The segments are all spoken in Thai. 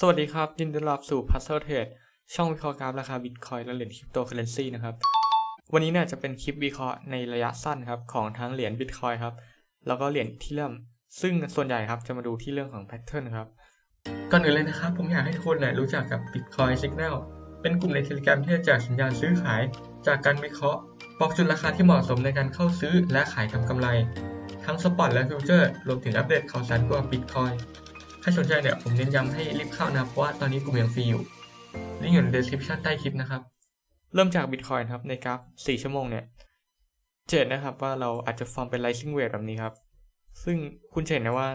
สวัสดีครับยินดีต้อนรับสู่ Puzzle Trade ช่องวิเคราะห์กราฟราคาบิตคอยและเหรียญคริปโตเคอเรนซีนะครับ วันนี้เนี่ยจะเป็นคลิปวิเคราะห์ในระยะสั้นครับของทั้งเหรียญบิตคอยครับ แล้วก็เหรียญที่เริ่ม ซึ่งส่วนใหญ่ครับจะมาดูที่เรื่องของแพทเทิร์นครับก่อนอื่นเลยนะครับ ผมอยากให้ทุกคนเนี่ยรู้จักกับ Bitcoin Signal เป็นกลุ่มใน Telegram ที่จะแจกสัญญาณซื้อขาย จากการวิเคราะห์บอกจุดราคาที่เหมาะสมในการเข้าซื้อและขายทำกำไร ทั้งสปอตและฟิวเจอร์รวมถึงอัปเดตข่าวสารเกี่ยวกับ Bitcoin ถ้าสนใจเนี่ยผมเน้นย้ำให้รีบเข้านะเพราะว่าตอนนี้กลุ่มยังฟรีอยู่ลิงก์อยู่ใน description ใต้คลิปนะครับ เริ่มจาก Bitcoin ครับในกราฟ 4 ชั่วโมงเนี่ยเห็นนะครับว่าเราอาจจะฟอร์มเป็น rising wave แบบนี้ครับ ซึ่งคุณจะเห็นนะว่า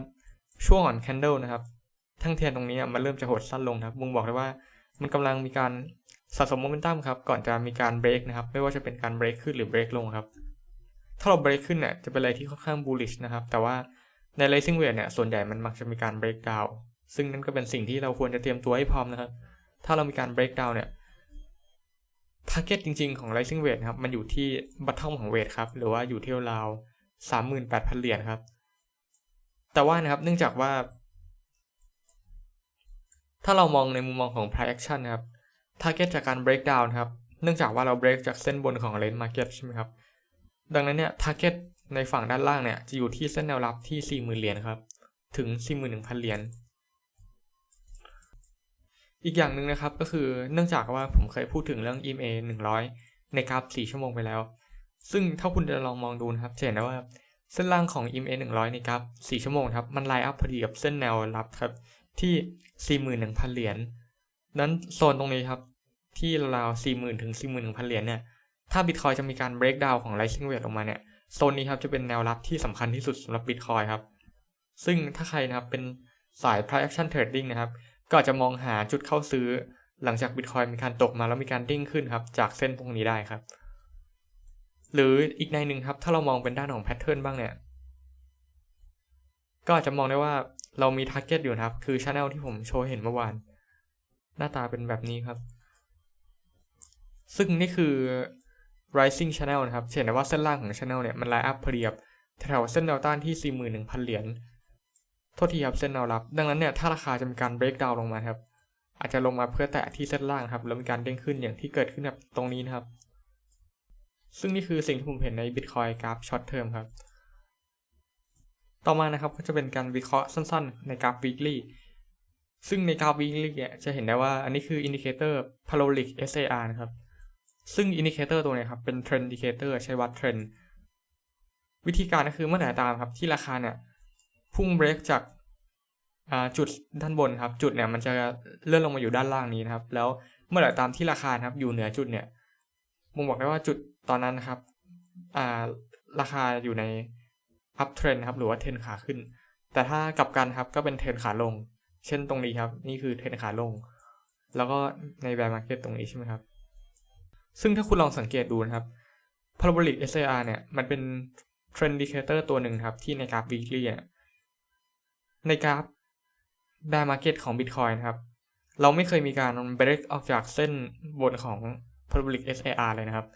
ช่วงอ่อน candle นะครับทั้งเทียนตรงนี้มันเริ่มจะหดสั้นลงนะครับมุงบอกเลยว่ามันกำลังมีการสะสมโมเมนตัมครับ ก่อนจะมีการ break นะครับ ไม่ว่าจะเป็นการ break ขึ้นหรือ break ลงครับ ถ้าเรา break ขึ้นเนี่ยจะเป็นอะไรที่ค่อนข้าง bullish นะครับ แต่ว่า ใน rising wave เนี่ยส่วนใหญ่มันมักจะมีการ break down ซึ่งนั่นก็เป็นสิ่งที่เราควรจะเตรียมตัวให้พร้อมนะครับ ถ้าเรามีการ break down เนี่ย target จริง ๆ ของ rising wave นะครับ มันอยู่ที่ bottom ของ wave ครับ หรือว่าอยู่ที่ราว38,000 เหรียญครับ แต่ว่านะครับ เนื่องจากว่า ถ้าเรามองในมุมมองของ price action นะครับ target จากการ break down ครับ เนื่องจากว่าเรา break จากเส้นบนของ range market ใช่ไหมครับ ดังนั้นเนี่ย target ในฝั่งด้านล่างเนี่ยจะอยู่ที่เส้นแนวรับที่ 40,000 เหรียญครับ ถึง 41,000 เหรียญ อีกอย่างหนึ่งนะครับก็คือเนื่องจากว่าผมเคยพูดถึงเรื่อง EMA 100 ในกราฟ 4 ชั่วโมงไปแล้ว ซึ่งถ้าคุณจะลองมองดูนะครับจะเห็นได้ว่าเส้นล่างของ EMA 100ในกราฟ 4 ชั่วโมงครับ มันไลน์อัพพอดีกับเส้นแนวรับครับที่ 41,000 เหรียญ นั้นโซนตรงนี้ครับที่ราวๆ40,000 ถึง 41,000 เหรียญเนี่ย ถ้า Bitcoin จะมีการ break down ของ rising wave ออกมาเนี่ย โซนนี้ครับจะเป็นแนวรับที่สำคัญที่สุดสำหรับ Bitcoin ครับซึ่งถ้าใครนะครับเป็นสาย price action trading นะครับ ก็จะมองหาจุดเข้าซื้อหลังจาก Bitcoin มีการตกมาแล้วมีการดิ้งขึ้นครับ จากเส้นตรงนี้ได้ครับ หรืออีกในหนึ่งครับ ถ้าเรามองเป็นด้านของ pattern บ้างเนี่ย ก็อาจจะมองได้ว่าเรามี target อยู่นะครับ คือ channel ที่ผมโชว์เห็นเมื่อวาน หน้าตาเป็นแบบนี้ครับ ซึ่งนี่คือ rising channel นะครับเห็นได้ว่าเส้นล่างของ channel เนี่ยมันไลน์อัพพอดีกับแถวเส้นแนวต้านที่ 41,000 เหรียญโทษทีครับเส้นแนวรับ ดังนั้นเนี่ยถ้าราคาจะมีการ break down ลงมาครับอาจจะลงมาเพื่อแตะที่เส้นล่างครับแล้วมีการเด้งขึ้นอย่างที่เกิดขึ้นแบบตรงนี้นะครับ ซึ่งนี่คือสิ่งที่ผมเห็นใน Bitcoin กราฟ short term ครับต่อมานะครับก็จะเป็นการวิเคราะห์สั้นๆ ในกราฟ weekly ซึ่งในกราฟ weekly เนี่ยจะเห็นได้ว่าอันนี้คือ indicator parabolic SAR นะครับ ซึ่งอินดิเคเตอร์ตัวนี้ครับเป็นเทรนดิเคเตอร์ใช้วัดเทรนด์วิธีการก็คือเมื่อไหร่ตามครับที่ราคาเนี่ยพุ่งเบรกจากจุดด้านบนครับจุดเนี่ยมันจะเลื่อนลงมาอยู่ด้านล่างนี้นะครับ แล้วเมื่อไหร่ตามที่ราคาครับอยู่เหนือจุดเนี่ยผมบอกได้ว่าจุดตอนนั้นนะครับราคาอยู่ในอัพเทรนครับหรือว่าเทรนขาขึ้น แต่ถ้ากลับกันครับก็เป็นเทรนขาลง เช่นตรงนี้ครับ นี่คือเทรนขาลง แล้วก็ในแบร์มาร์เก็ตตรงนี้ใช่ไหมครับ ซึ่งถ้าคุณลองสังเกตดูนะครับ parabolic SAR เนี่ย มันเป็น trend indicator ตัวหนึ่งครับ ที่ในกราฟ weekly เนี่ยในกราฟ bear market ของ Bitcoin นะครับ เราไม่เคยมีการ break ออกจากเส้นบนของ parabolic SAR เลยนะครับ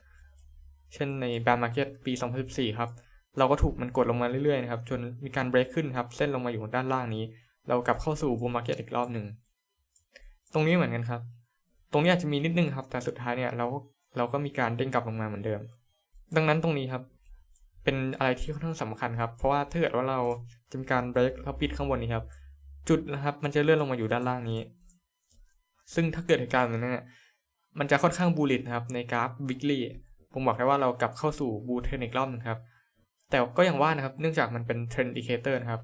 เช่นใน bear market ปี 2014 ครับ เราก็ถูกมันกดลงมาเรื่อยๆนะครับ จนมีการ break ขึ้นครับ เส้นลงมาอยู่ด้านล่างนี้ เรากลับเข้าสู่ bull market อีกรอบหนึ่ง ตรงนี้เหมือนกันครับ ตรงนี้อาจจะมีนิดนึงครับ แต่สุดท้ายเนี่ยเรา เราก็มีการเด้งกลับลงมาเหมือนเดิม ดังนั้นตรงนี้ครับ เป็นอะไรที่ค่อนข้างสำคัญครับ เพราะว่าถ้าเกิดว่าเราจะมีการเบรกแล้วปิดข้างบนนี้ครับ จุดนะครับมันจะเลื่อนลงมาอยู่ด้านล่างนี้ ซึ่งถ้าเกิดเหตุการณ์แบบนั้นมันจะค่อนข้างบูลลิตนะครับในกราฟวิกฤตผมบอกแค่ว่าเรากลับเข้าสู่บูเทนอีกรอบนึงครับ แต่ก็อย่างว่านะครับ เนื่องจากมันเป็นเทรนด์อิเคเตอร์นะครับ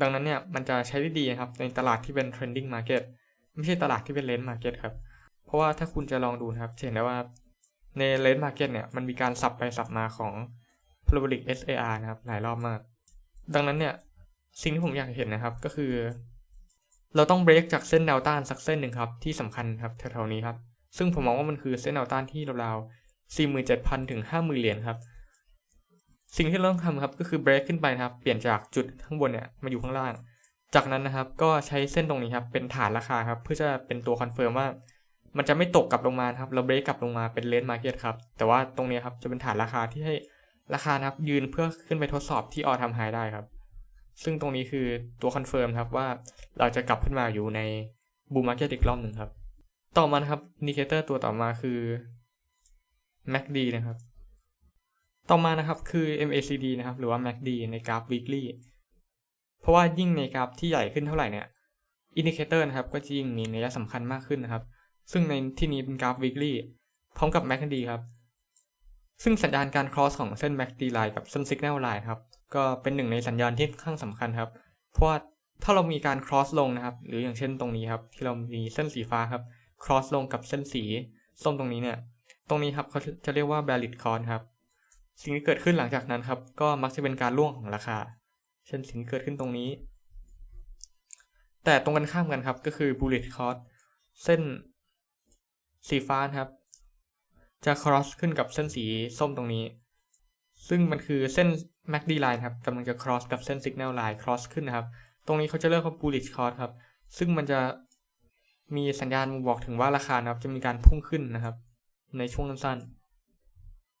ดังนั้นเนี่ยมันจะใช้ได้ดีนะครับในตลาดที่เป็น trending market ไม่ใช่ตลาดที่เป็น lens market ครับ เพราะว่าถ้าคุณจะลองดูนะครับเห็นได้ว่า ในเลน s ์มาร์เก็ตเนี่ยมันมีการสับไปสับมาของ parabolic SAR นะครับหลายรอบมาก ดังนั้นเนี่ยสิ่งที่ผมอยากเห็นนะครับก็คือ เราต้องเบรกจากเส้นแนวต้านสักเส้นหนึ่งครับที่สำคัญครับแถวๆนี้ครับ ซึ่งผมมองว่ามันคือเส้นแนวต้านที่ราวๆ47,000 ถึง 50,000 เหรียญครับ สิ่งที่เราต้องทำครับก็คือเบรกขึ้นไปนะครับเปลี่ยนจากจุดข้างบนเนี่ยมาอยู่ข้างล่าง จากนั้นนะครับก็ใช้เส้นตรงนี้ครับเป็นฐานราคาครับเพื่อจะเป็นตัวคอนเฟิร์มว่า มันจะไม่ตกกลับลงมาครับ เราเบรกกลับลงมาเป็นเลนมาร์เก็ตครับ แต่ว่าตรงนี้ครับจะเป็นฐานราคาที่ให้ราคานะครับยืนเพื่อขึ้นไปทดสอบที่ออทำไฮได้ครับ ซึ่งตรงนี้คือตัวคอนเฟิร์มครับว่าเราจะกลับขึ้นมาอยู่ในบูมมาร์เก็ตอีกรอบหนึ่งครับ ต่อมานะครับอินดิเคเตอร์ตัวต่อมาคือ MACD นะครับ ต่อมานะครับคือ MACD นะครับ หรือว่า MACD ในกราฟ weekly เพราะว่ายิ่งในกราฟที่ใหญ่ขึ้นเท่าไหร่เนี่ยอินดิเคเตอร์นะครับก็จะยิ่งมีนัยสำคัญมากขึ้นนะครับ ซึ่งในที่นี้เป็นกราฟ weekly พร้อมกับ MACD ครับ ซึ่งสัญญาณการ cross ของเส้น MACD line กับเส้น signal line ครับ ก็เป็นหนึ่งในสัญญาณที่ค่อนข้างสำคัญครับ เพราะว่าถ้าเรามีการ cross ลงนะครับ หรืออย่างเช่นตรงนี้ครับ ที่เรามีเส้นสีฟ้าครับ cross ลงกับเส้นสีส้มตรงนี้เนี่ย ตรงนี้ครับเขาจะเรียกว่า bearish cross ครับ สิ่งที่เกิดขึ้นหลังจากนั้นครับ ก็มักจะเป็นการร่วงของราคา เช่นสิ่งที่เกิดขึ้นตรงนี้ แต่ตรงกันข้ามกันครับ ก็คือ bullish cross เส้น สีฟ้านครับ จะ cross ขึ้นกับเส้นสีส้มตรงนี้ ซึ่งมันคือเส้น MACD line ครับกำลังจะ cross กับเส้น signal line cross ขึ้นนะครับ ตรงนี้เขาจะเรียกว่า bullish cross ครับ ซึ่งมันจะมีสัญญาณบอกถึงว่าราคานะครับ จะมีการพุ่งขึ้นนะครับ ในช่วงสั้น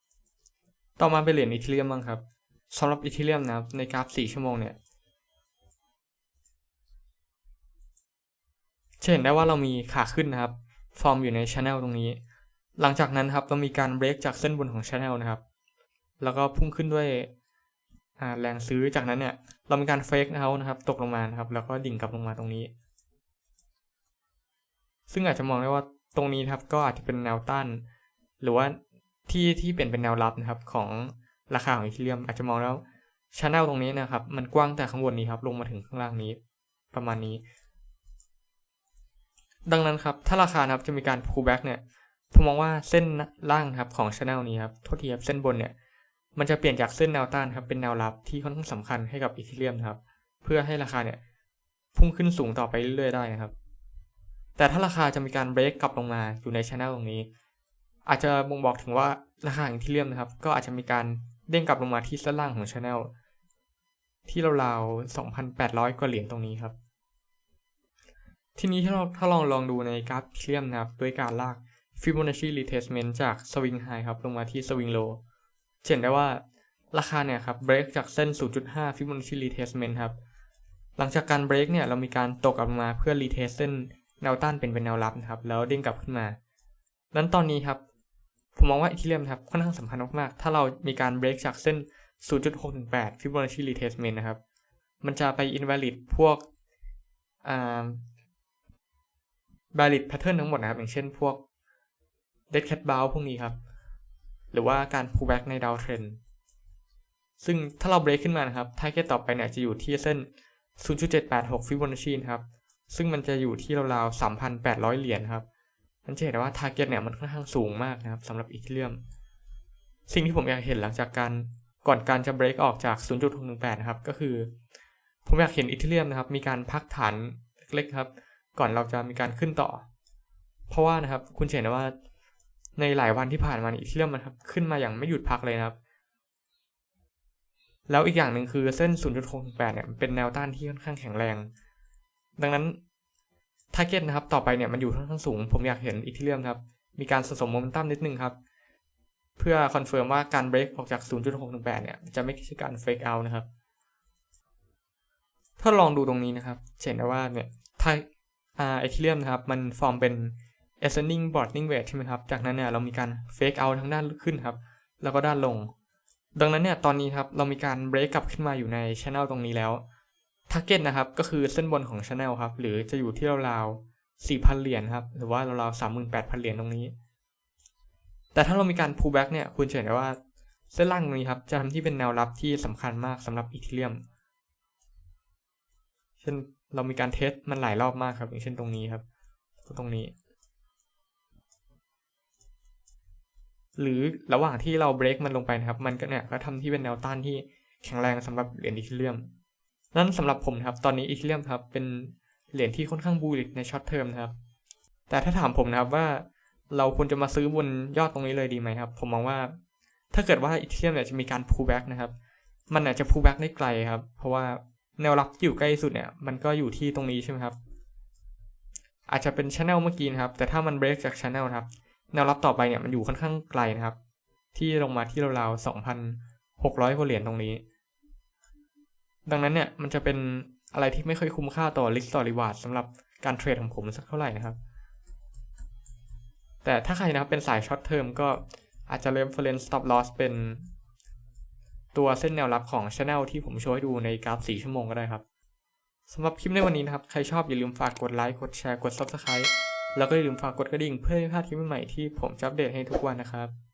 ๆ ต่อมาเป็นเหรียญอีเทเรียมบ้างครับสำหรับอีเทเรียมนะครับ ในกราฟ 4 ชั่วโมงเนี่ยจะเห็นได้ว่าเรามีขาขึ้นนะครับ ฟอร์มอยู่ในช ANNEL ตรงนี้ หลังจากนั้นครับเรามีการเบรกจากเส้นบนของช ANNEL นะครับ แล้วก็พุ่งขึ้นด้วยแรงซื้อจากนั้นเนี่ยเรามีการเฟกเอานะครับ ตกลงมานะครับ แล้วก็ดิ่งกลับลงมาตรงนี้ ซึ่งอาจจะมองได้ว่าตรงนี้ครับก็อาจจะเป็นแนวต้าน หรือว่าที่ที่เปลี่ยนเป็นแนวรับนะครับของราคาของอีเทเรียม อาจจะมองแล้วช anel ตรงนี้นะครับ มันกว้างแต่ข้างบนนี้ครับ ลงมาถึงข้างล่างนี้ ประมาณนี้ ดังนั้นครับ ถ้าราคาครับจะมีการ pullback เนี่ยผมมองว่าเส้นล่างครับของช anel นี้ครับโทษทีครับเส้นบนเนี่ยมันจะเปลี่ยนจากเส้นแนวต้านครับเป็นแนวรับที่ค่อนข้างสำคัญให้กับอีเทเรียมนะครับ เพื่อให้ราคาเนี่ยพุ่งขึ้นสูงต่อไปเรื่อยๆได้นะครับ แต่ถ้าราคาจะมีการเบรกกลับลงมาอยู่ในช anel ตรงนี้ อาจจะบ่งบอกถึงว่าราคาอีเทเรียมนะครับ ก็อาจจะมีการเด้งกลับลงมาที่เส้นล่างของช anel ที่ราวๆ2,800 กว่าเหรียญตรงนี้ครับ ทีนี้ถ้าเราถ้าลองลองดูในกราฟเทียมนะครับด้วยการลาก Fibonacci retracement จาก swing high ครับลงมาที่ swing low เห็นได้ว่าราคาเนี่ยครับเบรกจากเส้น 0.5 Fibonacci retracement ครับหลังจากการเบรกเนี่ยเรามีการตกกลับมาเพื่อ retest เส้นแนวต้านเป็นเป็นแนวรับนะครับแล้วเด้งกลับขึ้นมานั้นตอนนี้ครับผมมองว่าอีเทเรียมครับค่อนข้างสำคัญมากๆ ถ้าเรามีการเบรกจากเส้น 0.618 Fibonacci retracement นะครับ มันจะไป invalid พวกอ่า valid pattern ทั้งหมดนะครับ อย่างเช่นพวก dead cat bounce พวกนี้ครับ หรือว่าการ pullback ใน downtrend ซึ่งถ้าเรา break ขึ้นมานะครับ target ต่อไปเนี่ยจะอยู่ที่เส้น 0.786 Fibonacci นะครับ ซึ่งมันจะอยู่ที่ราวๆ 3,800 เหรียญครับมันจะเห็นได้ว่า target เนี่ยมันค่อนข้างสูงมากนะครับสำหรับอีเทเรียม สิ่งที่ผมอยากเห็นหลังจากการก่อนการจะ break ออกจาก 0.618 นะครับ ก็คือ ผมอยากเห็นอีเทเรียมนะครับ มีการพักฐานเล็กๆครับ ก่อนเราจะมีการขึ้นต่อ เพราะว่านะครับคุณเห็นว่าในหลายวันที่ผ่านมาอีเทเรียมมันครับขึ้นมาอย่างไม่หยุดพักเลยนะครับ แล้วอีกอย่างหนึ่งคือเส้น 0.68 เนี่ยเป็นแนวต้านที่ค่อนข้างแข็งแรง ดังนั้นทาร์เก็ตนะครับต่อไปเนี่ยมันอยู่ค่อนข้างสูง ผมอยากเห็นอีเทเรียมครับมีการสะสมโมเมนตัมนิดนึงครับเพื่อคอนเฟิร์มว่าการเบรกออกจาก 0.618 เนี่ย จะไม่ใช่การเฟกเอานะครับ ถ้าลองดูตรงนี้นะครับเห็นได้ว่าเนี่ยถ้า อ่าอีเทเรียมนะครับ มันฟอร์มเป็น ascending boarding wedge ใช่ไหมครับ จากนั้นเนี่ยเรามีการ fake out ทั้งด้านขึ้นครับ แล้วก็ด้านลง ดังนั้นเนี่ยตอนนี้ครับเรามีการ break กลับขึ้นมาอยู่ใน channel ตรงนี้แล้ว target นะครับ ก็คือเส้นบนของ channel ครับ หรือจะอยู่ที่ราวๆ4,000 เหรียญครับ หรือว่าราวๆ38,000 เหรียญตรงนี้ แต่ถ้าเรามีการ pull back เนี่ยคุณจะเห็นได้ว่าเส้นล่างตรงนี้ครับ จะทำที่เป็นแนวรับที่สำคัญมากสำหรับอีเทเรียมเช่น เรามีการเทสมันหลายรอบมากครับ อย่างเช่นตรงนี้ครับ ตรงนี้ หรือระหว่างที่เราเบรกมันลงไปนะครับ มันก็เนี่ยก็ทำที่เป็นแนวต้านที่แข็งแรงสำหรับเหรียญอีเทเรียม นั่นสำหรับผมนะครับ ตอนนี้อีเทเรียมครับเป็นเหรียญที่ค่อนข้างบูลลิในช็อตเทอมนะครับ แต่ถ้าถามผมนะครับว่าเราควรจะมาซื้อบนยอดตรงนี้เลยดีไหมครับ ผมมองว่า ถ้าเกิดว่าอีเทเรียมเนี่ยจะมีการ pull back นะครับ มันอาจจะ pull back ได้ไกลครับ เพราะว่า แนวรับที่อยู่ใกล้สุดเนี่ยมันก็อยู่ที่ตรงนี้ใช่ไหมครับ อาจจะเป็นช anel เมื่อกี้นะครับ แต่ถ้ามัน break จากช anel นะครับ แนวรับต่อไปเนี่ยมันอยู่ค่อนข้างไกลนะครับ ที่ลงมาที่ราวๆ2,600กว่าเหรียญตรงนี้ ดังนั้นเนี่ยมันจะเป็นอะไรที่ไม่ค่อยคุ้มค่าต่อ risk ต่อ reward สำหรับการเทรดของผมสักเท่าไหร่นะครับ แต่ถ้าใครนะครับเป็นสายช็อตเทอมก็อาจจะเริ่ม reference stop loss เป็น ตัวเส้นแนวรับของช ANNEL ที่ผมโชว์ให้ดูในกราฟ 4 ชั่วโมงก็ได้ครับสำหรับคลิปในวันนี้นะครับ ใครชอบอย่าลืมฝากกดไลค์ กดแชร์ กด Subscribe แล้วก็อย่าลืมฝากกดกระดิ่งเพื่อไม่พลาดคลิปใหม่ๆที่ผมจะอัปเดตให้ทุกวันนะครับ